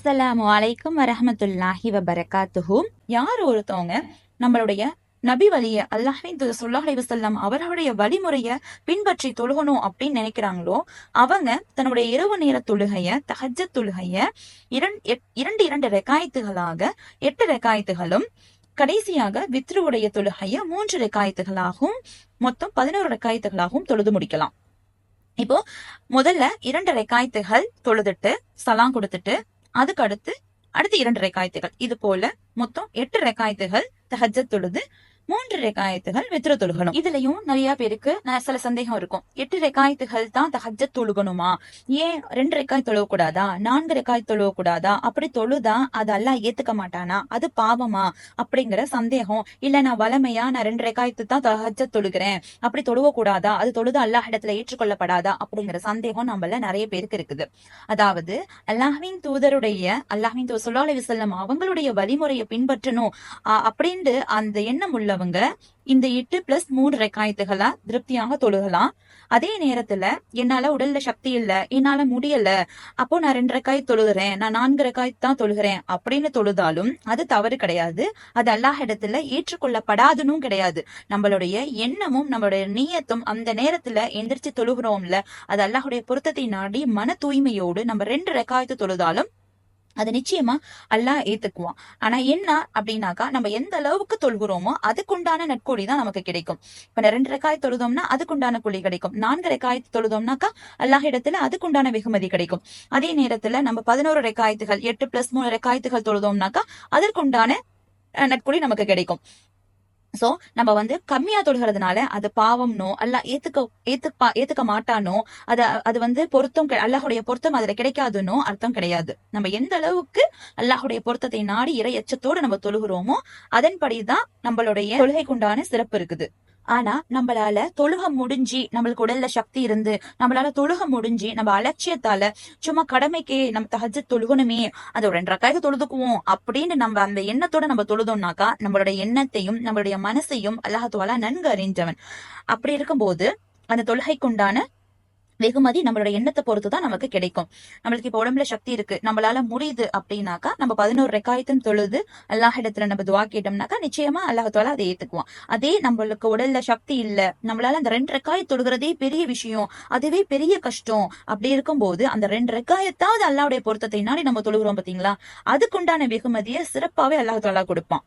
அஸ்ஸலாமு அலைக்கும் வரஹமத்துல்லாஹி வபரகாத்துஹு. யார் ஒருத்தவங்க நம்மளுடைய நபி வழிய அல்லாஹின் சொல்லாஹ் வசல்லம் அவர்களுடைய வழிமுறைய பின்பற்றி தொழுகணும் அப்படின்னு நினைக்கிறாங்களோ அவங்க தன்னுடைய இரவு நேர தொழுகைய தஹஜ தொழுகைய இரண்டு இரண்டு இரண்டு ரெக்காயத்துகளாக எட்டு ரெக்காயத்துகளும் கடைசியாக வித்ருவுடைய தொழுகைய மூன்று ரெக்காயத்துகளாகவும் மொத்தம் பதினோரு ரெக்காயத்துகளாகவும் தொழுது முடிக்கலாம். இப்போ முதல்ல இரண்டு ரெக்காயத்துகள் தொழுதுட்டு சலாம் கொடுத்துட்டு அதுக்கு அடுத்து அடுத்து இரண்டு ரெக்காயத்துகள் இது போல மொத்தம் எட்டு ரெக்காயத்துகள் தஹஜத் தொழுது மூன்று ரெக்காயத்துகள் வித்திர தொழுகணும். இதுலயும் நிறைய பேருக்கு சில சந்தேகம் இருக்கும். எட்டு ரெக்காயத்துகள் தான் தஹஜ தொழுகணுமா? ஏன் ரெண்டு ரெக்காய் தொழுவ கூடாதா நான்கு ரெக்காய் தொழுவ கூடாதா அப்படி தொழுதா அது அல்லா ஏத்துக்க மாட்டானா? அது பாவமா? அப்படிங்கிற சந்தேகம். இல்ல நான் வளமையா நான் ரெண்டு ரெக்காயத்து தான் தஹஜ தொழுகிறேன். அப்படி தொழுவ கூடாதா அது தொழுது அல்லாஹ் இடத்துல ஏற்றுக்கொள்ளப்படாதா? அப்படிங்கிற சந்தேகம் நம்மள நிறைய பேருக்கு இருக்குது. அதாவது அல்லாஹின் தூதருடைய அல்லாஹின் தூதர் சொல்லி விசல்லம் அவங்களுடைய வழிமுறையை பின்பற்றணும். அப்படின்னு அந்த எண்ணம் உள்ள இருக்கிறவங்க இந்த எட்டு பிளஸ் மூணு ரெக்காயத்துகளா திருப்தியாக தொழுகலாம். அதே நேரத்துல என்னால உடல்ல சக்தி இல்ல என்னால முடியல அப்போ நான் ரெண்டு ரெக்காய் தொழுகிறேன் நான் நான்கு ரெக்காய் தான் தொழுகிறேன் அப்படின்னு தொழுதாலும் அது தவறு கிடையாது. அது அல்லாஹ் இடத்துல ஏற்றுக்கொள்ளப்படாதுன்னு கிடையாது. நம்மளுடைய எண்ணமும் நம்மளுடைய நீயத்தும் அந்த நேரத்துல எந்திரிச்சு தொழுகிறோம்ல அது அல்லாஹுடைய பொருத்தத்தை நாடி மன தூய்மையோடு நம்ம ரெண்டு ரெக்காயத்து தொழுதாலும் அது நிச்சயமா அல்லாஹ் ஏத்துக்குவான். ஆனா என்ன அப்படின்னாக்கா நம்ம எந்த அளவுக்கு தொழுகிறோமோ அதுக்குண்டான நட்கொடி தான் நமக்கு கிடைக்கும். இப்ப ரெண்டு ரெக்காய் தொழுதோம்னா அதுக்குண்டான குழி கிடைக்கும். நான்கு ரெக்காய் தொழுதோம்னாக்கா அல்லாஹ் இடத்துல அதுக்குண்டான வெகுமதி கிடைக்கும். அதே நேரத்துல நம்ம பதினோரு ரெக்காயத்துகள் எட்டு பிளஸ் மூணு ரெக்காயத்துகள் தொழுதோம்னாக்கா அதற்குண்டான நட்கொடி நமக்கு கிடைக்கும். சோ நம்ம வந்து கம்மியா தொழுகிறதுனால அது பாவம்னோ அல்ல ஏத்துக்க ஏத்துப்பா ஏத்துக்க மாட்டானோ அத அது வந்து பொருத்தம் அல்லாஹுடைய பொருத்தம் அதுல கிடைக்காதுன்னோ அர்த்தம் கிடையாது. நம்ம எந்த அளவுக்கு அல்லாஹுடைய பொருத்தத்தை நாடி இறை எச்சத்தோடு நம்ம தொழுகிறோமோ அதன்படிதான் நம்மளுடைய தொழுகைக்குண்டான சிறப்பு இருக்குது. ஆனா நம்மளால தொழுக முடிஞ்சு நம்மளுக்கு உடல்ல சக்தி இருந்து நம்மளால தொழுக முடிஞ்சு நம்ம அலட்சியத்தால சும்மா கடமைக்கே நம்ம தகஜ தொழுகணுமே அது ரெண்டு ரக்காய்க்கு தொழுதுக்குவோம் அப்படின்னு நம்ம அந்த எண்ணத்தோட நம்ம தொழுதோம்னாக்கா நம்மளுடைய எண்ணத்தையும் நம்மளுடைய மனசையும் அல்லாஹத்துவாலா நன்கு அறிஞ்சவன் அப்படி இருக்கும்போது அந்த தொழுகைக்குண்டான வெகுமதி நம்மளோட எண்ணத்தை பொறுத்து தான் நமக்கு கிடைக்கும். நம்மளுக்கு இப்ப உடம்புல சக்தி இருக்கு. நம்மளால முடியுது அப்படின்னாக்கா நம்ம பதினோரு ரெக்காயத்தும் தொழுது அல்லாஹ் இடத்துல நம்ம துவா கேட்டோம்னாக்கா நிச்சயமா அல்லாஹால அதை ஏத்துக்குவோம் அதே நம்மளுக்கு உடல்ல சக்தி இல்ல நம்மளால அந்த ரெண்டு ரெக்காய் தொழுகிறதே பெரிய விஷயம் அதுவே பெரிய கஷ்டம். அப்படி இருக்கும்போது அந்த ரெண்டு ரெக்காயத்தாவது அல்லாவுடைய பொருத்தத்தை நாடி நம்ம தொழுகிறோம் பாத்தீங்களா? அதுக்குண்டான வெகுமதியை சிறப்பாவே அல்லாஹாலா கொடுப்பான்.